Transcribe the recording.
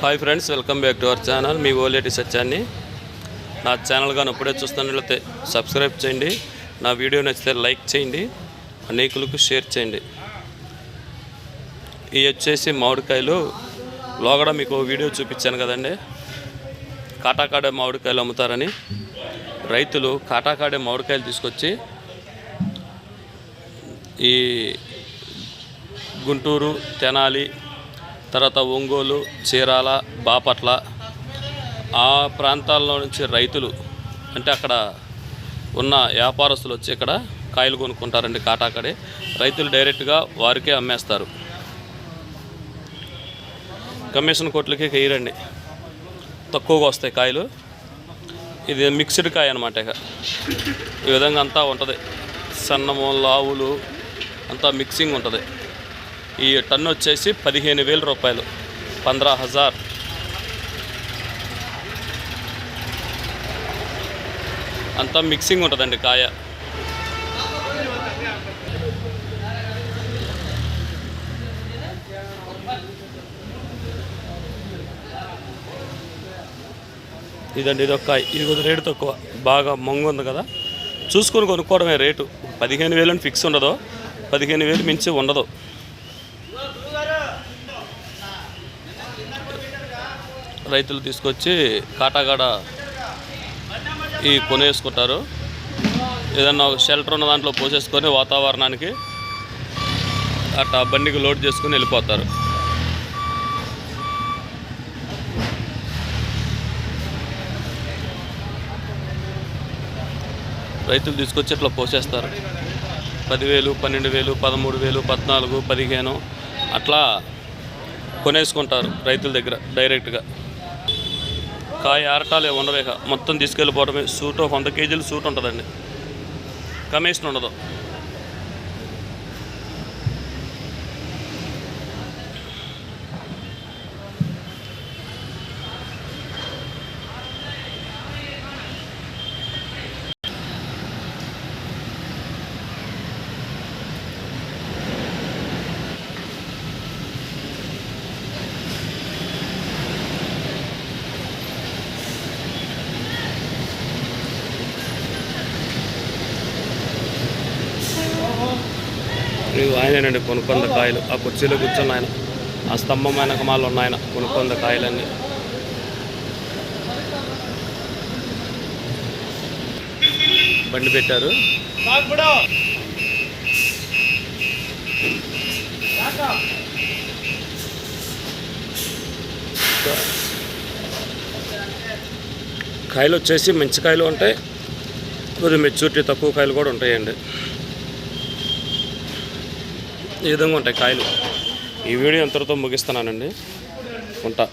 Hi friends welcome back to our channel. మీ ఓలేటి సత్యాన్ని నా channel కానీ ఇప్పుడే చూస్తున్నట్లయితే సబ్స్క్రైబ్ చేయండి. నా వీడియో నచ్చితే లైక్ చేయండి. అనేకులకు షేర్ చేయండి. ఇవి వచ్చేసి మామిడికాయలు. లోగడ మీకు వీడియో చూపించాను కదండి. కాటాకాడే మామిడికాయలు అమ్ముతారని. రైతులు కాటాకాడే మామిడికాయలు తీసుకొచ్చి ఈ గుంటూరు తెనాలి తర్వాత ఒంగోలు చీరాల బాపట్ల ఆ ప్రాంతాల్లో నుంచి రైతులు అంటే అక్కడ ఉన్న వ్యాపారస్తులు వచ్చి ఇక్కడ కాయలు కొనుక్కుంటారండి కాటాకడే. రైతులు డైరెక్ట్గా వారికే అమ్మేస్తారు. కమిషన్ కోట్లకి వేయరండి. తక్కువగా వస్తాయి కాయలు. ఇది మిక్స్డ్ కాయ అనమాట ఇక. ఈ విధంగా అంతా ఉంటుంది. సన్నము లావులు అంతా మిక్సింగ్ ఉంటుంది. ఈ టన్ను వచ్చేసి పదిహేను వేల రూపాయలు. పంద్రా హజార్. అంతా మిక్సింగ్ ఉంటుందండి కాయ. ఇదండి ఇది ఒక ఇది కొద్ది రేటు తక్కువ. బాగా మంగు ఉంది కదా. చూసుకొని కొనుక్కోవడమే రేటు. పదిహేను వేలు అని ఫిక్స్ ఉండదు. పదిహేను వేలు మించి ఉండదు. రైతులు తీసుకొచ్చి కాటాగాడ ఈ కొనేసుకుంటారు. ఏదన్నా ఒక షెల్టర్ ఉన్న దాంట్లో పోసేసుకొని వాతావరణానికి అట్లా బండికి లోడ్ చేసుకొని వెళ్ళిపోతారు. రైతులు తీసుకొచ్చి ఇట్లా పోసేస్తారు. పదివేలు పన్నెండు వేలు పదమూడు వేలు పద్నాలుగు పదిహేను అట్లా కొనేసుకుంటారు రైతుల దగ్గర డైరెక్ట్గా. కాయ ఆరటాలే ఉండలేక మొత్తం తీసుకెళ్ళిపోవడమే. సూట్ ఒక వంద కేజీలు సూట్ ఉంటుందండి. కమిషన్ ఉండదు. ఇవి ఆయనేనండి కొనుక్కొంద కాయలు. ఆ కుర్చీలో కూర్చున్న ఆయన. ఆ స్తంభం వెనకమాలు ఉన్నాయన కొనుక్కొంద కాయలన్నీ. బండి పెట్టారు. కాయలు వచ్చేసి మంచి కాయలు ఉంటాయి. కొద్దిగా మెచ్యూరిటీ తక్కువ కాయలు కూడా ఉంటాయండి. ఈ విధంగా ఉంటాయి కాయలు. ఈ వీడియో ఎంతటితో ముగిస్తున్నానండి. ఉంటా.